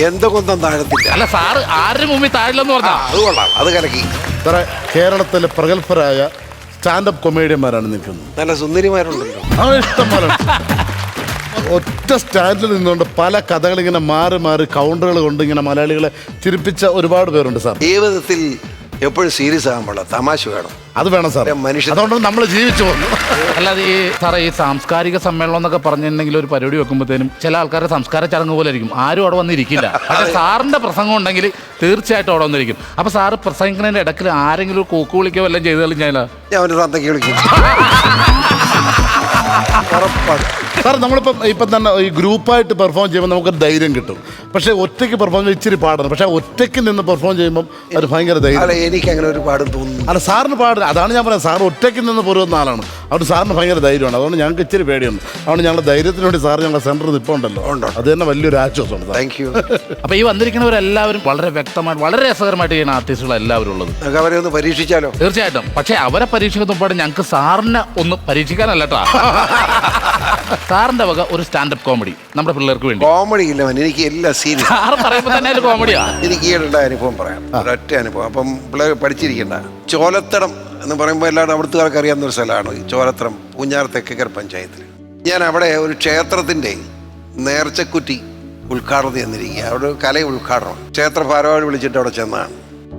എന്തുകൊണ്ടും താഴത്തില്ല. അല്ല സാറ് ആരുടെ മുമ്പിൽ താഴില്ലെന്ന് ആ, പറഞ്ഞാ അത് കൊള്ളാം അത് കലക്കി. സാറേ കേരളത്തിലെ പ്രഗത്ഭരായ സ്റ്റാൻഡപ്പ് കൊമേഡിയന്മാരാണ് നിൽക്കുന്നത്. നല്ല സുന്ദരിമാരുണ്ടല്ലോ. ഉണ്ട്. ഒറ്റ സ്റ്റാൻഡിൽ നിന്നുകൊണ്ട് പല കഥകളിങ്ങനെ മാറി മാറി കൗണ്ടറുകൾ കൊണ്ട് ഇങ്ങനെ മലയാളികളെ ചിരിപ്പിച്ച ഒരുപാട് പേരുണ്ട് സാർ. ജീവിതത്തിൽ എപ്പോഴും സീരിയസ് ആകാൻ പാടില്ല. തമാശ വേണം. അത് വേണം സാർ മനുഷ്യൻ- അതുകൊണ്ട് നമ്മൾ ജീവിച്ചു പോകുന്നു. അല്ലാതെ ഈ സാറേ ഈ സാംസ്കാരിക സമ്മേളനം എന്നൊക്കെ പറഞ്ഞിട്ടുണ്ടെങ്കിൽ ഒരു പരിപാടി വെക്കുമ്പോഴത്തേനും ചില ആൾക്കാരുടെ സംസ്കാര ചടങ്ങ് പോലെ ഇരിക്കും. ആരും അവിടെ വന്നിരിക്കില്ല. പക്ഷെ സാറിന്റെ പ്രസംഗം ഉണ്ടെങ്കിൽ തീർച്ചയായിട്ടും അവിടെ വന്നിരിക്കും. അപ്പൊ സാറ് പ്രസംഗിക്കുന്നതിന്റെ ഇടയ്ക്ക് ആരെങ്കിലും ഒരു കൂക്ക് വിളിക്കോ വല്ലതും ചെയ്ത് കളിഞ്ഞാലോ ഞാൻ ഒരു തന്തയ്ക്ക് വിളിക്കും. ഉറപ്പാണ്. സാർ നമ്മളിപ്പം ഇപ്പം തന്നെ ഈ ഗ്രൂപ്പായിട്ട് പെർഫോം ചെയ്യുമ്പോൾ നമുക്ക് ധൈര്യം കിട്ടും. പക്ഷേ ഒറ്റയ്ക്ക് പെർഫോം ചെയ്യുമ്പോൾ ഇച്ചിരി പാടാണ്. പക്ഷേ ഒറ്റയ്ക്ക് നിന്ന് പെർഫോം ചെയ്യുമ്പോൾ അത് ഭയങ്കര ധൈര്യം. അല്ല എനിക്ക് അങ്ങനെ ഒരു പാടും തോന്നുന്നു അല്ല സാറിന് പാട് അതാണ് ഞാൻ പറയുന്നത്. സാർ ഒറ്റയ്ക്ക് നിന്ന് പോരുന്ന ആളാണ്. അതുകൊണ്ട് സാറിന് ഭയങ്കര ധൈര്യമാണ്. അതുകൊണ്ട് ഞങ്ങൾക്ക് ഇച്ചിരി പേടിയുണ്ട്. അതുകൊണ്ട് ഞങ്ങളുടെ ധൈര്യത്തിന് വേണ്ടി സാർ ഞങ്ങളുടെ സെന്ററിൽ നിൽപ്പുണ്ടല്ലോ ഉണ്ട്. അത് തന്നെ വലിയൊരു ആശ്വാസമാണ് താങ്ക് യു അപ്പോൾ ഈ വന്നിരിക്കുന്നവരെല്ലാവരും വളരെ വ്യക്തമായിട്ട് വളരെ രസകരമായിട്ട് ചെയ്യുന്ന ആർട്ടിസ്റ്റുകൾ എല്ലാവരും ഉള്ളത്. നമുക്ക് അവരെ ഒന്ന് പരീക്ഷിച്ചാലോ? തീർച്ചയായിട്ടും. പക്ഷേ അവരെ പരീക്ഷിക്കുന്ന മുമ്പാട് ഞങ്ങൾക്ക് സാറിനെ ഒന്ന് പരീക്ഷിക്കാനല്ലട്ടാ സാറിന്റെ വക ഒരു സ്റ്റാൻഡപ്പ് കോമഡി നമ്മുടെ പിള്ളേർക്ക് വേണ്ടി. കോമഡി ഇല്ല മോനെ, എനിക്ക് എല്ലാ സീരിയസ് സാറ് പറയുമ്പോൾ തന്നെ ഒരു കോമഡിയാ. എനിക്ക് ഈയിടെ അനുഭവം പറയാം. ഒരൊറ്റ അനുഭവം. അപ്പം പിള്ളേർ പഠിച്ചിരിക്കണ്ട. ചോലത്തടം എന്ന് പറയുമ്പോൾ എല്ലാവരും അവിടുത്തുകാർക്ക് അറിയാവുന്ന ഒരു സ്ഥലമാണ് ഈ ചോലത്തടം പൂഞ്ഞാർ തെക്കേക്കര പഞ്ചായത്തിൽ. ഞാൻ അവിടെ ഒരു ക്ഷേത്രത്തിന്റെ നേർച്ചക്കുറ്റി ഉദ്ഘാടനം ചെന്നിരിക്കുക അവിടെ ഒരു കല ഉദ്ഘാടനം ക്ഷേത്ര ഭാരവാഹി വിളിച്ചിട്ട് അവിടെ ചെന്നാണ്.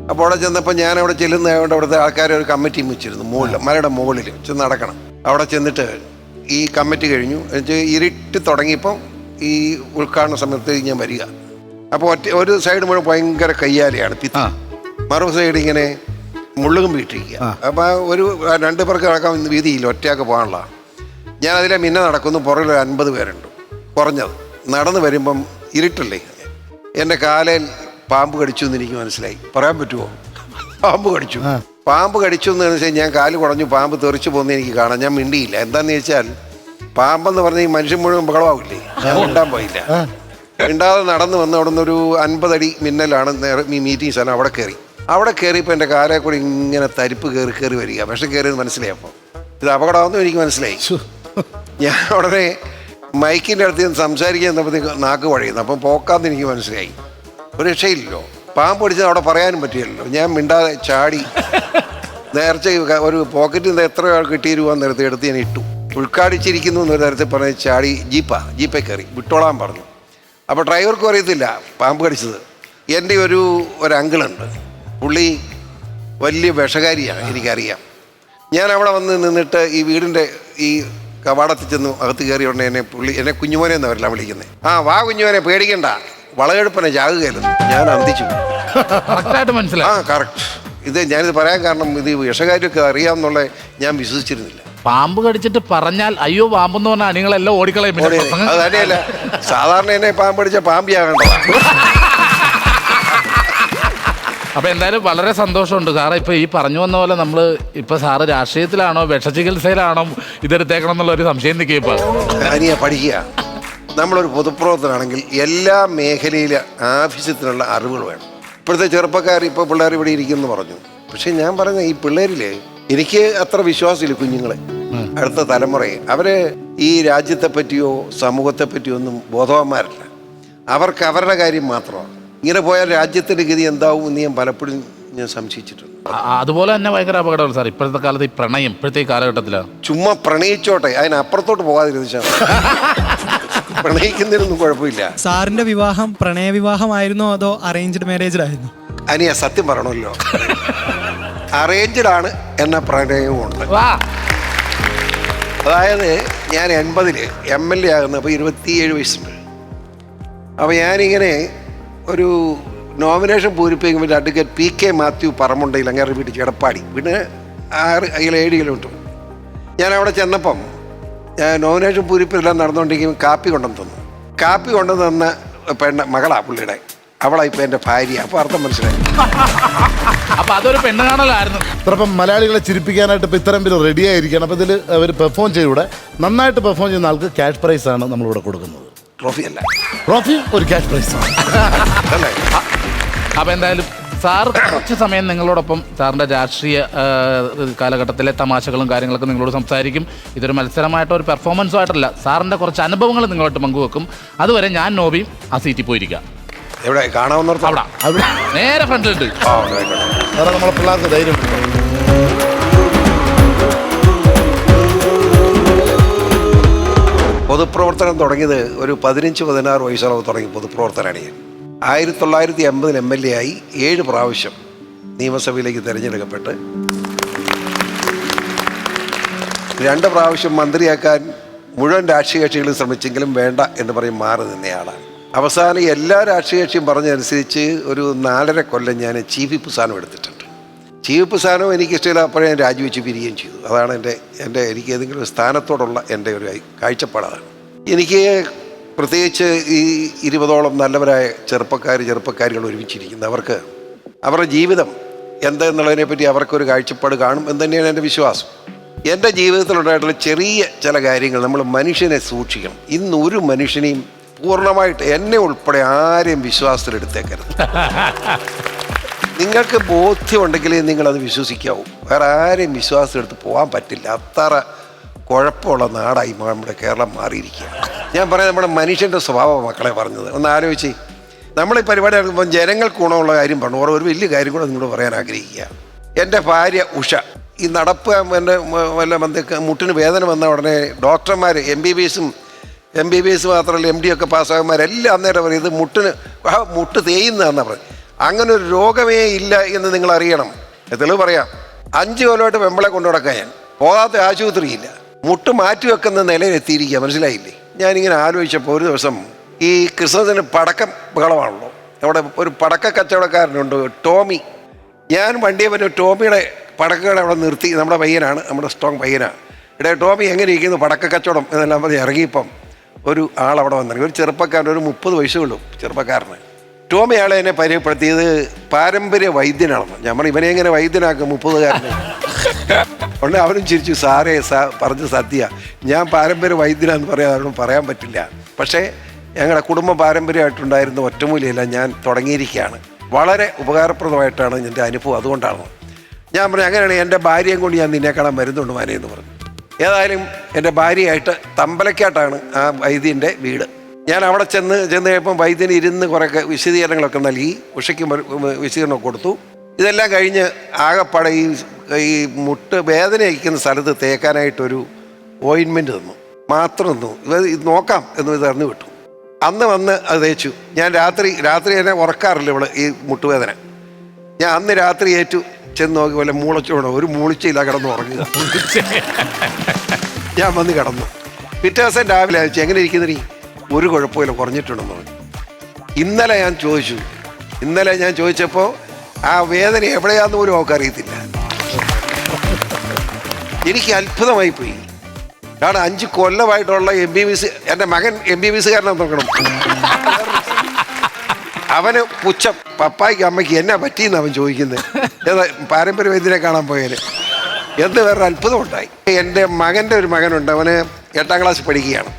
അപ്പോൾ അവിടെ ചെന്നപ്പോൾ ഞാൻ അവിടെ ചെല്ലുന്നതുകൊണ്ട് അവിടുത്തെ ആൾക്കാർ ഒരു കമ്മിറ്റി വെച്ചിരുന്നു. മുകളിൽ മലയുടെ മുകളിൽ ചെന്ന് നടക്കണം. അവിടെ ചെന്നിട്ട് ഈ കമ്മിറ്റി കഴിഞ്ഞു. എന്നുവെച്ചാൽ ഇരുട്ട് തുടങ്ങിയപ്പം ഈ ഉദ്ഘാടന സമയത്ത് ഞാൻ വരിക. അപ്പോൾ ഒറ്റ ഒരു സൈഡ് മുഴുവൻ ഭയങ്കര കയ്യാലയാണ്. ഭിത്തി മറു സൈഡ് ഇങ്ങനെ മുള്ളുകും വീട്ടിരിക്കുക. അപ്പോൾ ആ ഒരു രണ്ട് പേർക്ക് നടക്കാൻ വീതിയില്ല. ഒറ്റയാൾക്ക് പോകാനുള്ള. ഞാൻ അതിലെ മിന്ന നടക്കുന്നു. പുറകിൽ ഒരു അൻപത് പേരുണ്ട്. കുറഞ്ഞത്. നടന്നു വരുമ്പം ഇരുട്ടല്ലേ? എന്റെ കാലയിൽ പാമ്പ് കടിച്ചു എന്ന് എനിക്ക് മനസ്സിലായി. പറയാൻ പറ്റുമോ? പാമ്പ് കടിച്ചു. പാമ്പ് കടിച്ചു എന്ന് വെച്ചാൽ ഞാൻ കാൽ കുടഞ്ഞു പാമ്പ് തെറിച്ചു പോകുന്ന എനിക്ക് കാണാം. ഞാൻ മിണ്ടിയില്ല. എന്താന്ന് ചോദിച്ചാൽ പാമ്പെന്ന് പറഞ്ഞ ഈ മനുഷ്യൻ മുഴുവൻ ബഹളമാവില്ലേ? ഞാൻ മിണ്ടാൻ പോയില്ല. മിണ്ടാതെ നടന്നു വന്ന് അവിടെ നിന്നൊരു അൻപതടി മിന്നലാണ് നേരെ ഈ മീറ്റിംഗ് സ്ഥലം അവിടെ കയറി. അവിടെ കയറിയപ്പോൾ എന്റെ കാലെ കൂടി ഇങ്ങനെ തരിപ്പ് കയറി കയറി വരിക. പക്ഷെ കയറിയത് മനസ്സിലായപ്പോൾ ഇത് അപകടമാണെന്നും എനിക്ക് മനസ്സിലായി. ഞാൻ ഉടനെ മൈക്കിന്റെ അടുത്ത് സംസാരിക്കാൻ ചെന്നപ്പോഴത്തേക്ക് നാക്ക് വഴിയുന്നു. അപ്പം പോക്കാന്ന് എനിക്ക് മനസ്സിലായി. ഒരു രക്ഷയില്ലല്ലോ. പാമ്പ് പിടിച്ചത് അവിടെ പറയാനും പറ്റില്ലല്ലോ. ഞാൻ മിണ്ടാതെ ചാടി നേരത്തെ ഒരു പോക്കറ്റിൽ നിന്ന് എത്ര കിട്ടിയ രൂപ നിരത്തി എടുത്ത് ഞാൻ ഇട്ടു. ഉൾക്കാടിച്ചിരിക്കുന്നു എന്നൊരു നേരത്തെ പറഞ്ഞ് ചാടി ജീപ്പാ ജീപ്പേ കയറി. വിട്ടോളാൻ പറഞ്ഞു. അപ്പോൾ ഡ്രൈവർക്കും അറിയത്തില്ല പാമ്പ് കടിച്ചത്. എന്റെ ഒരു ഒരു അങ്കിളുണ്ട്. പുള്ളി വലിയ വിഷകാരിയാണ് എനിക്കറിയാം. ഞാൻ അവിടെ വന്ന് നിന്നിട്ട് ഈ വീടിന്റെ ഈ കവാടത്തിൽ ചെന്ന് അകത്ത് കയറി ഉടനെ എന്നെ പുള്ളി എന്നെ കുഞ്ഞുമോനെ എന്നവരെല്ലാം വിളിക്കുന്നത് ആ വാ കുഞ്ഞുമോനെ പേടിക്കണ്ട. വളകെടുപ്പനെ ചാകുകയല്ലെന്ന് ഞാൻ അന്തിച്ചു. കറക്റ്റായിട്ട് ആ മനസ്സിലായി കറക്റ്റ്. ഇത് ഞാനിത് പറയാൻ കാരണം ഇത് വിഷകാരിയൊക്കെ അറിയാമെന്നുള്ള ഞാൻ വിശ്വസിച്ചിരുന്നില്ല. പാമ്പ് കടിച്ചിട്ട് പറഞ്ഞാൽ അയ്യോ പാമ്പെന്ന് പറഞ്ഞാൽ നിങ്ങളെല്ലാം ഓടിക്കളയും. പിന്നെ ഓടി- പ്രസംഗം അത് തന്നെയല്ല സാധാരണ എന്നെ അപ്പൊ എന്തായാലും വളരെ സന്തോഷമുണ്ട്. സാറെ ഇപ്പൊ ഈ പറഞ്ഞു വന്ന പോലെ നമ്മൾ ഇപ്പൊ സാറ് രാഷ്ട്രീയത്തിലാണോ വിഷചികിത്സയിലാണോ ഇതെടുത്തേക്കണം എന്നുള്ള ഒരു സംശയം നിൽക്കുക ഇപ്പൊ. അനിയ പഠിക്കുക. നമ്മളൊരു പൊതുപ്രവർത്തനാണെങ്കിൽ എല്ലാ മേഖലയിലെ ആവശ്യത്തിനുള്ള അറിവുകൾ വേണം. ഇപ്പോഴത്തെ ചെറുപ്പക്കാർ ഇപ്പോൾ പിള്ളേർ ഇവിടെ ഇരിക്കുന്നു പറഞ്ഞു. പക്ഷേ ഞാൻ പറഞ്ഞ ഈ പിള്ളേരിലെ എനിക്ക് അത്ര വിശ്വാസമില്ല കുഞ്ഞുങ്ങളെ. അടുത്ത തലമുറയെ. അവർ ഈ രാജ്യത്തെ പറ്റിയോ സമൂഹത്തെ പറ്റിയോ ഒന്നും ബോധവാന്മാരല്ല. അവർക്ക് അവരുടെ കാര്യം മാത്രമാണ്. ഇങ്ങനെ പോയാൽ രാജ്യത്തിന്റെ ഗതി എന്താവും എന്ന് ഞാൻ പലപ്പോഴും ഞാൻ സംശയിച്ചിട്ടുണ്ട്. അതുപോലെ തന്നെ ഭയങ്കര അപകടമാണ് സാർ ഇപ്പോഴത്തെ കാലത്ത് ഈ പ്രണയം ഇപ്പോഴത്തെ ഈ കാലഘട്ടത്തിലാണ്. ചുമ്മാ പ്രണയിച്ചോട്ടെ അതിനപ്പുറത്തോട്ട് പോകാതിരുന്നിച്ചാൽ പ്രണയിക്കുന്നതിനൊന്നും കുഴപ്പമില്ല. സാറിന്റെ വിവാഹം പ്രണയ വിവാഹമായിരുന്നോ അതോ അറേഞ്ച്ഡ് മാരേജ് ആയിരുന്നു? അനിയ സത്യം പറയണമല്ലോ അറേഞ്ച്ഡ് ആണ് എന്ന പ്രണയവും ഉണ്ട് വാ. അതായത് ഞാൻ എൺപതിൽ എം എൽ എ ആകുന്ന അപ്പോൾ ഇരുപത്തിയേഴ് വയസ്സുണ്ട്. അപ്പോൾ ഞാനിങ്ങനെ ഒരു നോമിനേഷൻ പൂരിപ്പിക്കുമ്പോൾ അഡ്വക്കേറ്റ് പി കെ മാത്യു പറമുണ്ടയിൽ അങ്ങനെ വീട്ടിൽ എടപ്പാടി പിന്നെ ആറ് അതിൽ ഏഴ് കിലോമീറ്റർ. ഞാൻ അവിടെ ചെന്നപ്പം നോമിനേഷൻ പൂരിപ്പെല്ലാം നടന്നുകൊണ്ടെങ്കിൽ കാപ്പി കൊണ്ടുവന്ന് തന്നു. കാപ്പി കൊണ്ടുവന്ന് തന്ന പെണ്ണ മകളാ പുള്ളിയുടെ. അവളാ ഇപ്പൊ എന്റെ ഭാര്യ. അപ്പൊ അർത്ഥം മനസ്സിലായി. അപ്പൊ അതൊരു പെണ്ണ് കാണലായിരുന്നു ചിലപ്പം മലയാളികളെ ചിരിപ്പിക്കാനായിട്ട് ഇപ്പൊ ഇത്തരം പേര് റെഡി ആയിരിക്കണം. അപ്പോൾ ഇതിൽ അവർ പെർഫോം ചെയ്യൂടെ. നന്നായിട്ട് പെർഫോം ചെയ്യുന്ന ആൾക്ക് ക്യാഷ് പ്രൈസ് ആണ് നമ്മളിവിടെ കൊടുക്കുന്നത്. ട്രോഫി അല്ല. ട്രോഫി ഒരു ക്യാഷ് പ്രൈസ് ആണ്. അല്ലേ? അപ്പൊ എന്തായാലും സാർ കുറച്ച് സമയം നിങ്ങളോടൊപ്പം സാറിന്റെ രാഷ്ട്രീയ കാലഘട്ടത്തിലെ തമാശകളും കാര്യങ്ങളൊക്കെ നിങ്ങളോട് സംസാരിക്കും. ഇതൊരു മത്സരമായിട്ടോ ഒരു പെർഫോമൻസോ ആയിട്ടല്ല. സാറിന്റെ കുറച്ച് അനുഭവങ്ങൾ നിങ്ങളോട്ട് പങ്കുവെക്കും. അതുവരെ ഞാൻ നോബിയും ആ സീറ്റിൽ പോയിരിക്കുക എവിടെ? കാണാവുന്നവർക്ക് അവിടെ. അവിടെ. നേരെ ഫ്രണ്ടിലുണ്ട്. സാറേ നമ്മളെ പിള്ളേർക്ക് ധൈര്യം പൊതുപ്രവർത്തനം തുടങ്ങിയത് ഒരു പതിനഞ്ച് പതിനാറ് വയസ്സോളം തുടങ്ങി പൊതുപ്രവർത്തനമാണ് ഞാൻ. ആയിരത്തി തൊള്ളായിരത്തി എൺപതിൽ എം എൽ എ ആയി ഏഴ് പ്രാവശ്യം നിയമസഭയിലേക്ക് തിരഞ്ഞെടുക്കപ്പെട്ട് രണ്ട് പ്രാവശ്യം മന്ത്രിയാക്കാൻ മുഴുവൻ രാഷ്ട്രീയ കക്ഷികളും ശ്രമിച്ചെങ്കിലും വേണ്ട എന്ന് പറയും മാറി നിന്നയാളാണ് അവസാനം എല്ലാ രാഷ്ട്രീയ കക്ഷിയും പറഞ്ഞതനുസരിച്ച് ഒരു നാലര കൊല്ലം ഞാൻ ചീഫ് വിപ്പ് സ്ഥാനം എടുത്തിട്ടുണ്ട്. ചീഫ് വിപ്പ് സ്ഥാനം എനിക്കിഷ്ടമില്ല അപ്പോഴേ ഞാൻ രാജിവെച്ച് പിരിയുകയും ചെയ്തു. അതാണ് എന്റെ എന്റെ എനിക്ക് ഏതെങ്കിലും ഒരു സ്ഥാനത്തോടുള്ള എന്റെ ഒരു കാഴ്ചപ്പാടാണ് എനിക്ക് പ്രത്യേകിച്ച് ഈ ഇരുപതോളം നല്ലവരായ ചെറുപ്പക്കാർ ചെറുപ്പക്കാരികൾ ഒരുമിച്ചിരിക്കുന്ന അവർക്ക് അവരുടെ ജീവിതം എന്തെന്നുള്ളതിനെ പറ്റി അവർക്കൊരു കാഴ്ചപ്പാട് കാണും എന്ന് തന്നെയാണ് എന്റെ വിശ്വാസം. എന്റെ ജീവിതത്തിലുണ്ടായിട്ടുള്ള ചെറിയ ചില കാര്യങ്ങൾ നമ്മൾ മനുഷ്യനെ സൂക്ഷിക്കണം. ഇന്ന് ഒരു മനുഷ്യനെയും പൂർണമായിട്ട് എന്നെ ഉൾപ്പെടെ ആരെയും വിശ്വാസത്തിലെടുത്തേക്കരുത്. നിങ്ങൾക്ക് ബോധ്യമുണ്ടെങ്കിലേ നിങ്ങളത് വിശ്വസിക്കാവൂ. വേറെ ആരെയും വിശ്വാസത്തിലെടുത്ത് പോകാൻ പറ്റില്ല. അത്ര കുഴപ്പമുള്ള നാടായി നമ്മുടെ കേരളം മാറിയിരിക്കുക ഞാൻ പറയാം നമ്മുടെ മനുഷ്യന്റെ സ്വഭാവം മക്കളെ പറഞ്ഞത്. ഒന്ന് ആലോചിച്ച്. നമ്മൾ ഈ പരിപാടി നടക്കുമ്പോൾ ജനങ്ങൾക്ക് ഗുണമുള്ള കാര്യം പറഞ്ഞു. ഓരോ ഒരു വലിയ കാര്യം കൂടെ നിങ്ങളോട് പറയാൻ ആഗ്രഹിക്കുക എന്റെ ഭാര്യ ഉഷ ഈ നടപ്പ് എന്റെ വല്ല ബന്ധ മുട്ടിന് വേദന വന്ന ഉടനെ ഡോക്ടർമാർ എം ബി ബി എസും എം ബി ബി എസ് മാത്രമല്ല എം ഡി ഒക്കെ പാസ്സാകുമാരെല്ലാം അന്നേരം പറയും ഇത് മുട്ടിന് മുട്ട് തേയുന്നതാണെന്നാണ് പറയും അങ്ങനെ ഒരു രോഗമേ ഇല്ല എന്ന് നിങ്ങൾ അറിയണം തെളിവ് പറയാം. അഞ്ച് കൊല്ലമായിട്ട് വെമ്പളെ കൊണ്ടു നടക്കാൻ ഞാൻ. പോകാത്ത ആശുപത്രിയില്ല. മുട്ട് മാറ്റി വെക്കുന്ന നിലയിൽ എത്തിയിരിക്കുക മനസ്സിലായില്ലേ? ഞാനിങ്ങനെ ആലോചിച്ചപ്പോൾ ഒരു ദിവസം ഈ ക്രിസ്മസിന് പടക്കം ബഹളമാണല്ലോ. അവിടെ ഒരു പടക്ക കച്ചവടക്കാരനുണ്ട് ടോമി. ഞാൻ വണ്ടിയെ പറ്റും ടോമിയുടെ പടക്കകളെ അവിടെ നിർത്തി. നമ്മുടെ പയ്യനാണ് നമ്മുടെ സ്ട്രോങ് പയ്യനാണ് ഇവിടെ ടോമി എങ്ങനെ ഇരിക്കുന്നു? പടക്ക കച്ചവടം. എന്നെല്ലാം പറഞ്ഞ് ഇറങ്ങിയപ്പം ഒരു ആളവിടെ വന്നിറങ്ങി. ഒരു ചെറുപ്പക്കാരൻ ഒരു മുപ്പത് വയസ്സുള്ളൂ ചെറുപ്പക്കാരന്. ടോമി ആളെ എന്നെ പരിചയപ്പെടുത്തിയത് പാരമ്പര്യ വൈദ്യനാണെന്ന്. ഞാൻ ഇവനെ എങ്ങനെ വൈദ്യനാക്കും മുപ്പതുകാരനെ? ഉടനെ അവനും ചിരിച്ചു സാറേ സാ പറഞ്ഞ സദ്യ. ഞാൻ പാരമ്പര്യ വൈദ്യനാന്ന് പറയാൻ അവരോട് പറയാൻ പറ്റില്ല. പക്ഷേ ഞങ്ങളുടെ കുടുംബ പാരമ്പര്യമായിട്ടുണ്ടായിരുന്ന ഒറ്റമൂലിയല്ല ഞാൻ തുടങ്ങിയിരിക്കുകയാണ് വളരെ ഉപകാരപ്രദമായിട്ടാണ് എന്റെ അനുഭവം അതുകൊണ്ടാണ്. ഞാൻ പറഞ്ഞു അങ്ങനെയാണെങ്കിൽ എന്റെ ഭാര്യയും കൊണ്ട് ഞാൻ നിന്നെ കാണാൻ വരുന്നുണ്ട് മാനേ എന്ന് പറഞ്ഞു. ഏതായാലും എന്റെ ഭാര്യയായിട്ട് തമ്പലക്കാട്ടാണ് ആ വൈദ്യന്റെ വീട്. ഞാൻ അവിടെ ചെന്ന് ചെന്ന് കഴിയുമ്പം വൈദ്യന് ഇരുന്ന് കുറേ വിശദീകരണങ്ങളൊക്കെ നൽകി ഉഷയ്ക്ക് വിശദീകരണമൊക്കെ കൊടുത്തു. ഇതെല്ലാം കഴിഞ്ഞ് ആകെപ്പാടെ ഈ ഈ മുട്ട് വേദന അയക്കുന്ന സ്ഥലത്ത് തേക്കാനായിട്ടൊരു ഓയിൻമെന്റ് തന്നു. മാത്രം തന്നു. ഇത് ഇത് നോക്കാം എന്ന് ഇത് തന്നു വിട്ടു അന്ന് വന്ന് അത് തേച്ചു. ഞാൻ രാത്രി രാത്രി എന്നെ ഉറക്കാറില്ല ഇവിടെ ഈ മുട്ടുവേദന. ഞാൻ അന്ന് രാത്രി ഏറ്റു ചെന്ന് നോക്കി പോലെ മൂളച്ചോടോ ഒരു മൂളിച്ചയില്ല കിടന്ന് ഉറങ്ങുക. ഞാൻ വന്ന് കിടന്നു. പിറ്റേ ദിവസം രാവിലെ അയച്ചു എങ്ങനെ ഇരിക്കുന്ന ഒരു കുഴപ്പമില്ല കുറഞ്ഞിട്ടുണ്ടെന്ന് പറഞ്ഞു. ഇന്നലെ ഞാൻ ചോദിച്ചു. ഇന്നലെ ഞാൻ ചോദിച്ചപ്പോൾ ആ വേദന എവിടെയാന്ന് പോലും അവർക്ക് അറിയത്തില്ല എനിക്ക് അത്ഭുതമായി പോയി. കാരണം അഞ്ച് കൊല്ലമായിട്ടുള്ള എം ബി ബി എസ് എന്റെ മകൻ എം ബി ബി എസ്സുകാരനാന്ന് നോക്കണം. അവന് പുച്ഛം പപ്പായ്ക്ക് അമ്മയ്ക്ക് എന്നാ പറ്റിയെന്ന് അവൻ ചോദിക്കുന്നത് ഏതാ പാരമ്പര്യ വൈദ്യനെ കാണാൻ പോയത് എന്ത് വേറെ അത്ഭുതം ഉണ്ടായി. എന്റെ മകന്റെ ഒരു മകനുണ്ട് അവന് എട്ടാം ക്ലാസ് പഠിക്കുകയാണ്.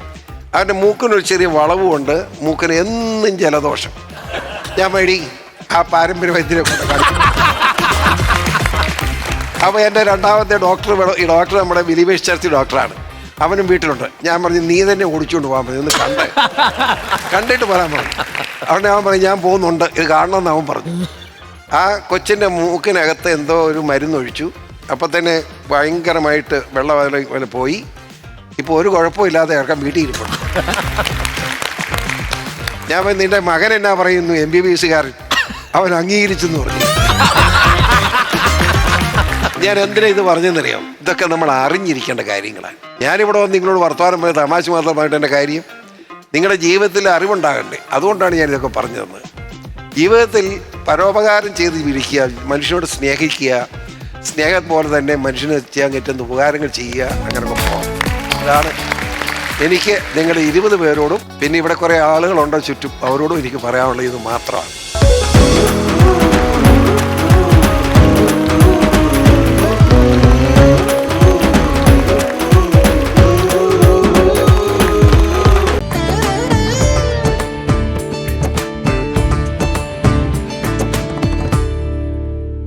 അവന്റെ മൂക്കിനൊരു ചെറിയ വളവുമുണ്ട് മൂക്കിന് എന്നും ജലദോഷം. ഞാൻ വഴി ആ പാരമ്പര്യ വൈദ്യരെ കൊണ്ട് കാണിച്ചു അപ്പോൾ എന്റെ രണ്ടാമത്തെ ഡോക്ടർ ഈ ഡോക്ടർ നമ്മുടെ വിലിവേഷ് ചേർത്തി ഡോക്ടറാണ് അവനും വീട്ടിലുണ്ട്. ഞാൻ പറഞ്ഞു നീ തന്നെ ഓടിച്ചുകൊണ്ട് പോകാൻ പറഞ്ഞു. കണ്ട്. കണ്ടിട്ട് പറയാൻ പറഞ്ഞു. അവിടെ അവൻ പറഞ്ഞു ഞാൻ പോകുന്നുണ്ട്. ഇത് കാണണമെന്ന് അവൻ പറഞ്ഞു. ആ കൊച്ചിന്റെ മൂക്കിനകത്ത് എന്തോ ഒരു മരുന്നൊഴിച്ചു. അപ്പം തന്നെ ഭയങ്കരമായിട്ട് വെള്ളം അതിൽ പോയി. ഇപ്പോൾ ഒരു കുഴപ്പമില്ലാതെ ഇറക്കാൻ വീട്ടിൽ ഇരിപ്പുണ്ട് ഞാൻ നിന്റെ മകൻ എന്നാ പറയുന്നു? എം ബി ബി എസ്സുകാരൻ അവൻ അംഗീകരിച്ചെന്ന് പറഞ്ഞു. ഞാൻ എന്തിനാ ഇത് പറഞ്ഞെന്നറിയാം ഇതൊക്കെ നമ്മൾ അറിഞ്ഞിരിക്കേണ്ട കാര്യങ്ങളാണ്. ഞാനിവിടെ വന്ന് നിങ്ങളോട് വർത്തമാനം പോയ തമാശ മാത്രമായിട്ട് എന്റെ കാര്യം നിങ്ങളുടെ ജീവിതത്തിൽ അറിവുണ്ടാകണ്ടേ? അതുകൊണ്ടാണ് ഞാൻ ഇതൊക്കെ പറഞ്ഞു തന്നത് ജീവിതത്തിൽ പരോപകാരം ചെയ്ത് വിളിക്കുക മനുഷ്യനോട് സ്നേഹിക്കുക സ്നേഹം പോലെ തന്നെ മനുഷ്യന് ചെയ്യാൻ പറ്റുന്ന ഉപകാരങ്ങൾ ചെയ്യുക അങ്ങനെയൊക്കെ പോകാം അതാണ് എനിക്ക് നിങ്ങളുടെ ഇരുപത് പേരോടും പിന്നെ ഇവിടെ കുറേ ആളുകളുണ്ടോ ചുറ്റും അവരോടും എനിക്ക് പറയാനുള്ളത് ഇത് മാത്രമാണ്.